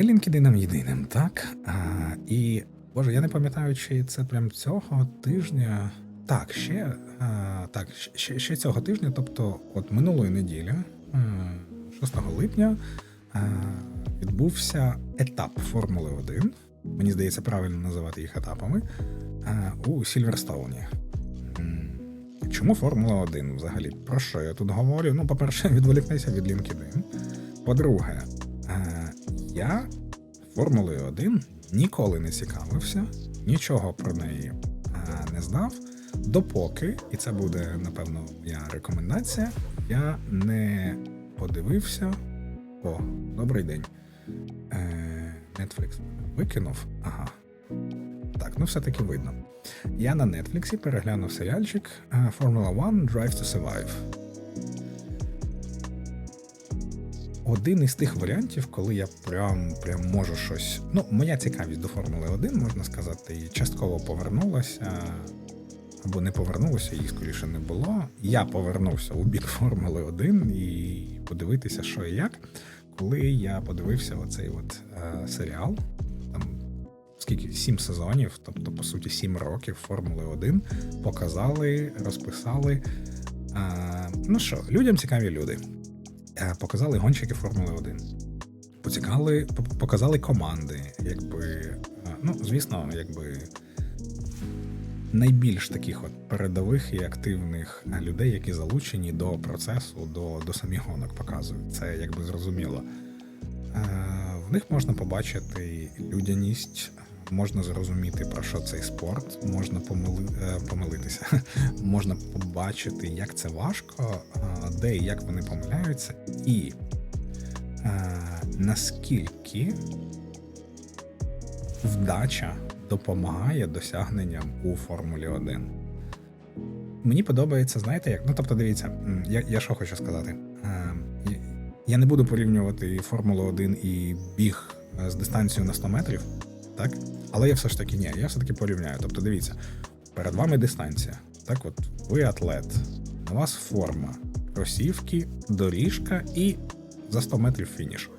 Не LinkedIn єдиним, так? А, і боже, я не пам'ятаю, чи це прям цього тижня. Так, ще а, так, ще, ще цього тижня, тобто, от минулої неділі, 6 липня, а, відбувся етап Формули 1. Мені здається, правильно називати їх етапами а, у Сільверстоуні. Чому Формула 1 взагалі? Про що я тут говорю? Ну, по-перше, відволікнися від LinkedIn. По-друге, я Формулою 1 ніколи не цікавився, нічого про неї е, не знав, допоки, і це буде, напевно, моя рекомендація, я не подивився. О, добрий день. Е, Netflix викинув. Ага. Так, ну все-таки видно. Я на Нетфліксі переглянув серіальчик е, Formula One Drive to Survive. Один із тих варіантів, коли я прям, прям можу щось. Ну, моя цікавість до Формули 1, можна сказати, і частково повернулася, або не повернулася, її скоріше не було. Я повернувся у бік Формули 1 і подивитися, що і як, коли я подивився оцей от е, серіал. Там скільки сім сезонів, тобто, по суті, сім років Формули 1 показали, розписали. А, ну що, людям цікаві люди. Е, Показали гонщики Формули 1. Поцікали, показали команди, якби. е, Ну, звісно, якби. Найбільш таких от передових і активних людей, які залучені до процесу, до, до самих гонок показують. Це якби зрозуміло. Е, В них можна побачити людяність, можна зрозуміти, про що цей спорт, можна помили, е, помилитися, можна побачити, як це важко, де і як вони помиляються, і е, наскільки вдача допомагає досягненням у Формулі 1. Мені подобається, знаєте, як. Ну, тобто, дивіться, я, я що хочу сказати. Е, я- не буду порівнювати Формулу 1 і біг з дистанцією на 100 метрів, так? Але я все ж таки ні, я все-таки порівняю. Тобто, дивіться, перед вами дистанція. Так, от ви атлет, у вас форма, кросівки, доріжка і за 100 метрів фініш.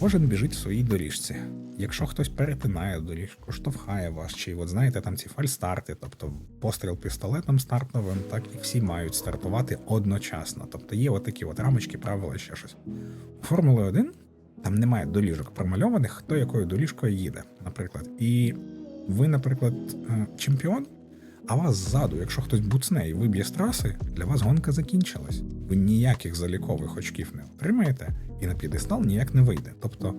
Кожен біжить в своїй доріжці. Якщо хтось перетинає доріжку, штовхає вас, чи от знаєте там ці фальстарти, тобто постріл пістолетом стартовим, так і всі мають стартувати одночасно. Тобто є отакі от рамочки, правила, ще щось. Формули 1 там немає доріжок промальованих, хто якою доріжкою їде, наприклад. І ви, наприклад, е, чемпіон, а вас ззаду, якщо хтось буцне і виб'є з траси, для вас гонка закінчилась. Ви ніяких залікових очків не отримаєте, і на п'єдестал ніяк не вийде. Тобто,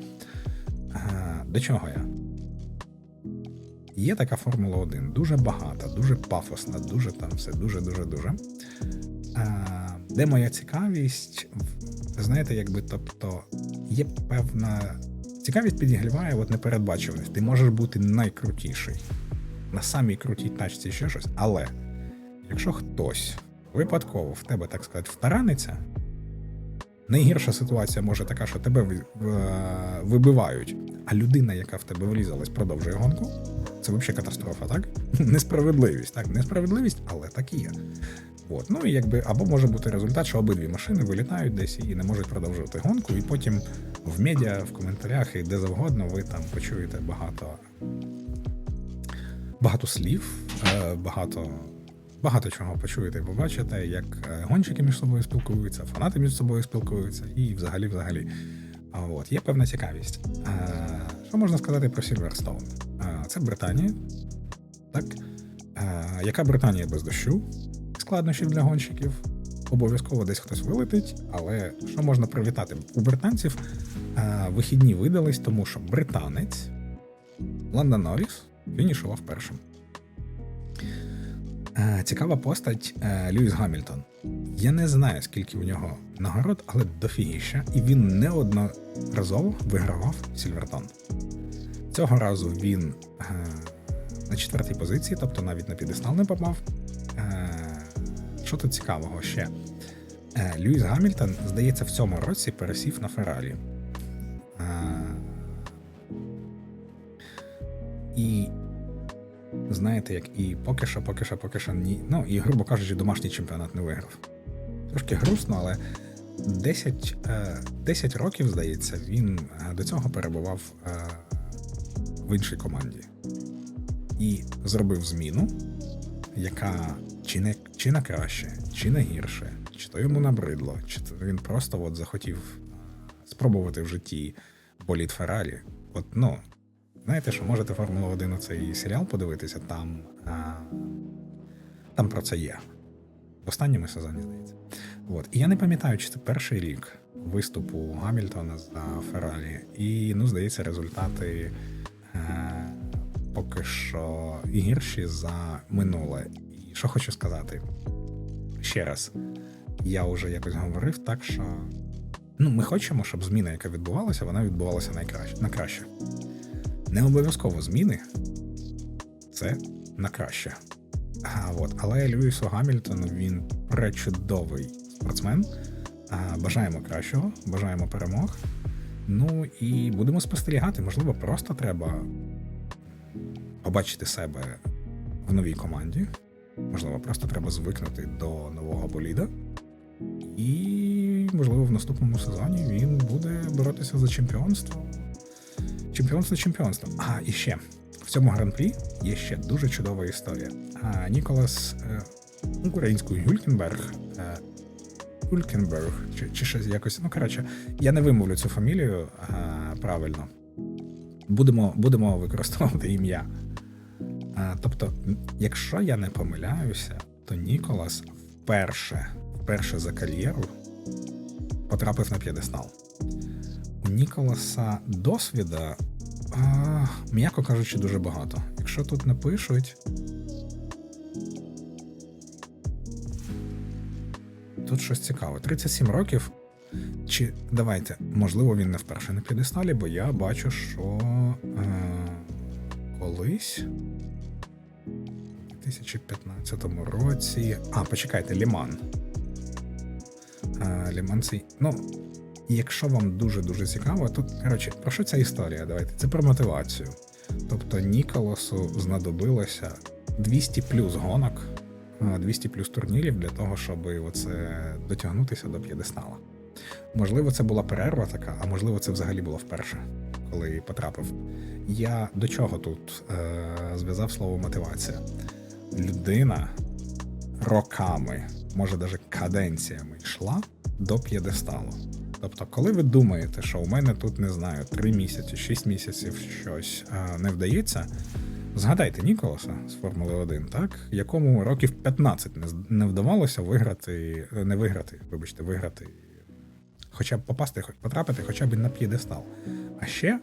е, до чого я? Є така Формула 1, дуже багата, дуже пафосна, дуже там все, дуже, дуже, дуже. Е, Де моя цікавість? Знаєте, якби тобто, є певна. Цікавість підігріває от непередбачуваність. Ти можеш бути найкрутіший на самій крутій тачці ще щось, але якщо хтось випадково в тебе, так сказати, втараниться, найгірша ситуація може така, що тебе вибивають, а людина, яка в тебе влізалась, продовжує гонку. Це взагалі катастрофа, так? Несправедливість, так, несправедливість, але так і є. От. Ну і якби або може бути результат, що обидві машини вилітають десь і не можуть продовжувати гонку, і потім в медіа, в коментарях і де завгодно ви там почуєте багато багато слів, е, багато, багато чого почуєте і побачите, як е, гонщики між собою спілкуються, фанати між собою спілкуються, і взагалі, взагалі. От, є певна цікавість. Е, Що можна сказати про Сільверстоун? Це Британія, так? Е, Яка Британія без дощу? Складнощів для гонщиків. Обов'язково десь хтось вилетить, але що можна привітати? У британців е, вихідні видались, тому що британець Ландон Норріс фінішував першим. Е, Цікава постать е, Льюіс Гамільтон. Я не знаю, скільки у нього нагород, але дофігіща, і він неодноразово вигравав Сільвертон. Цього разу він е, на четвертій позиції, тобто навіть на підестал не попав. Е, що тут цікавого ще? Е, Льюіс Гамільтон, здається, в цьому році пересів на Феррарі. Е, і знаєте, як і поки що, поки що, поки що ні. Ну і, грубо кажучи, домашній чемпіонат не виграв. Трошки грустно, але 10, е, 10 років, здається, він е, до цього перебував е, в іншій команді і зробив зміну, яка чи не, чи на краще, чи на гірше, чи то йому набридло, чи то він просто от захотів спробувати в житті боліт Феррарі. От, ну, знаєте, що можете Формулу 1 цей серіал подивитися, там, а, там про це є. В останньому сезоні, здається. От. І я не пам'ятаю, чи це перший рік виступу Гамільтона за Феррарі. І, ну, здається, результати е, поки що гірші за минуле. Що хочу сказати ще раз, я вже якось говорив так, що ну, ми хочемо, щоб зміна, яка відбувалася, вона відбувалася найкраще, на краще. Не обов'язково зміни це на краще. А, от. Але Льюісу Гамільтону він пречудовий спортсмен. А, бажаємо кращого, бажаємо перемог. Ну і будемо спостерігати. Можливо, просто треба побачити себе в новій команді. Можливо, просто треба звикнути до нового боліда. І, можливо, в наступному сезоні він буде боротися за чемпіонство. Чемпіонство чемпіонством. А, і ще в цьому гран-прі є ще дуже чудова історія. А, Ніколас е, українською Гюлькенберг. Е, Гюлькенберг, чи, чи щось якось. Ну, коротше, я не вимовлю цю фамілію а, правильно. Будемо, будемо використовувати ім'я. Тобто, якщо я не помиляюся, то Ніколас вперше, вперше за кар'єру потрапив на п'єдестал. У Ніколаса досвіда, а, м'яко кажучи, дуже багато. Якщо тут напишуть. Тут щось цікаве. 37 років. Чи давайте, можливо, він не вперше на п'єдесталі, бо я бачу, що е, колись 2015 році. А, почекайте, Ліман. Ліман цей. Ну, якщо вам дуже-дуже цікаво, тут, коротше, про що ця історія? Давайте. Це про мотивацію. Тобто Ніколасу знадобилося 200 плюс гонок, 200 плюс турнірів для того, щоб оце дотягнутися до п'єдестала. Можливо, це була перерва така, а можливо, це взагалі було вперше, коли потрапив. Я до чого тут е, зв'язав слово мотивація? Людина роками, може навіть каденціями йшла до п'єдесталу. Тобто, коли ви думаєте, що у мене тут не знаю, 3 місяці, 6 місяців щось е, не вдається, згадайте Ніколаса з Формули 1, так, якому років 15 не, вдавалося виграти, е, не виграти, вибачте, виграти, хоча б попасти, потрапити хоча б на п'єдестал. А ще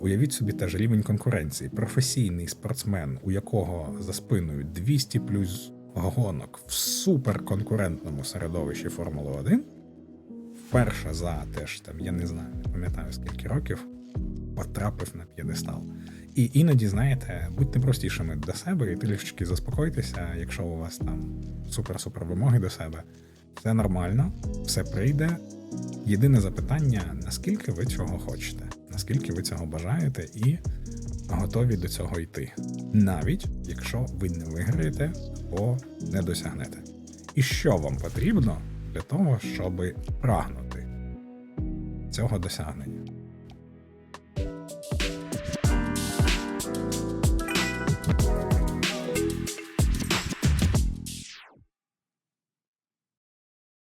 уявіть собі теж рівень конкуренції. Професійний спортсмен, у якого за спиною 200 плюс гонок в суперконкурентному середовищі Формули 1, вперше за теж там, я не знаю, не пам'ятаю скільки років, потрапив на п'єдестал. І іноді, знаєте, будьте простішими до себе і трішечки заспокойтеся, якщо у вас там супер-супер вимоги до себе. Все нормально, все прийде. Єдине запитання: наскільки ви цього хочете, наскільки ви цього бажаєте і готові до цього йти, навіть якщо ви не виграєте або не досягнете. І що вам потрібно для того, щоб прагнути цього досягнення?